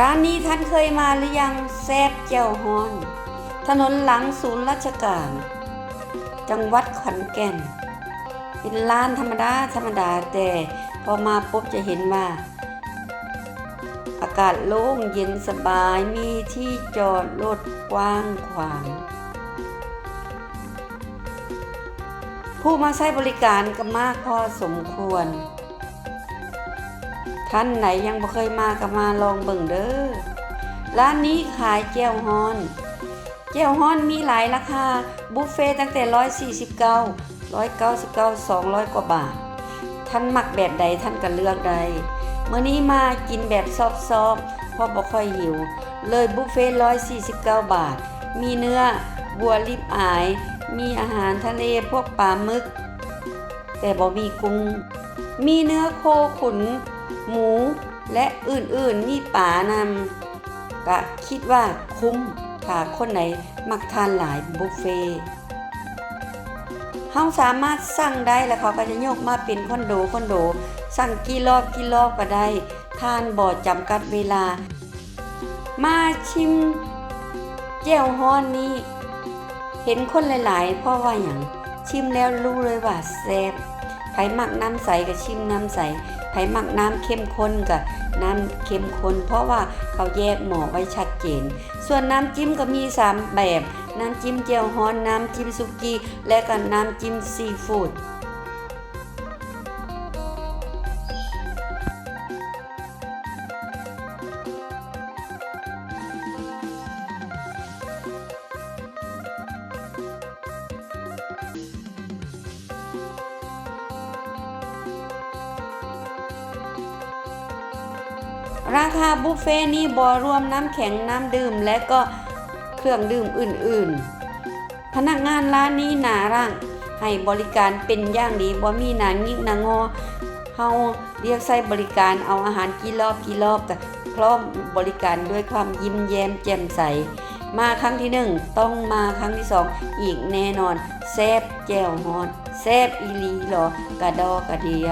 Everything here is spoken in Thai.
ร้านนี้ท่านเคยมาหรือยังแซบเจ้าฮอน ถนนหลังศูนย์ราชการ จังหวัดขอนแก่น เป็นร้านธรรมดาธรรมดาแต่พอมาปุ๊บจะเห็นว่า อากาศโล่งเย็นสบายมีที่จอดรถกว้างขวาง ผู้มาใช้บริการก็มากพอสมควร ท่านไหนยังบ่เคยมาก็มาลองเบิ่งเด้อ ร้านนี้ขายแก้วฮอน แก้วฮอนมีหลายราคา บุฟเฟ่ตั้งแต่ 149 199 200 กว่าบาท ท่านมักแบบใดท่านก็เลือกได้เมื่อนี้มากินแบบซอบๆเพราะบ่ค่อยหิว เลยบุฟเฟ่149 บาท มีเนื้อบัวลิบอาย มีอาหารทะเลพวกปลาหมึก แต่บ่มีกุ้ง มีเนื้อโคขุน หมู และอื่นๆมีป่านำก็คิดว่าคุ้มถ้าคนไหนมักทานหลายบุฟเฟ่ต์เฮาสามารถสั่งได้แล้วเขาก็จะยกมาเป็นคอนโดคอนโด สั่งกี่รอบกี่รอบก็ได้ ทานบ่จำกัดเวลา มาชิมแจ่วฮ้อนนี้ เห็นคนหลาย ๆ เพราะว่าอย่างชิมแล้วรู้เลยว่าแซ่บไผมักน้ำใสก็ชิมน้ำใส ไผมักน้ำเข้มข้นกับน้ำเข้มข้นเพราะว่าเขาแยกหมอไว้ชัดเจน ส่วนน้ำจิ้มก็มี 3 แบบ น้ำจิ้มเจียวฮ้อน น้ำจิ้มสุกี้ และก็น้ำจิ้มซีฟู้ด ราคาบุฟเฟ่ต์นี้บอรวมน้ำแข็งน้ำดื่มและก็เครื่องดื่มอื่นๆ พนักงานร้านนี้หนาร่างให้บริการเป็นอย่างดีบ่มีหนางิกหนางอเฮาเรียกใช้บริการเอาอาหารกี่รอบกี่รอบก็พร้อมบริการด้วยความยิ้มแย้มแจ่มใส มาครั้งที่หนึ่งต้องมาครั้งที่สองอีกแน่นอนแซบแจ่วฮอดแซบอีลีหรอกระดอกระเดีย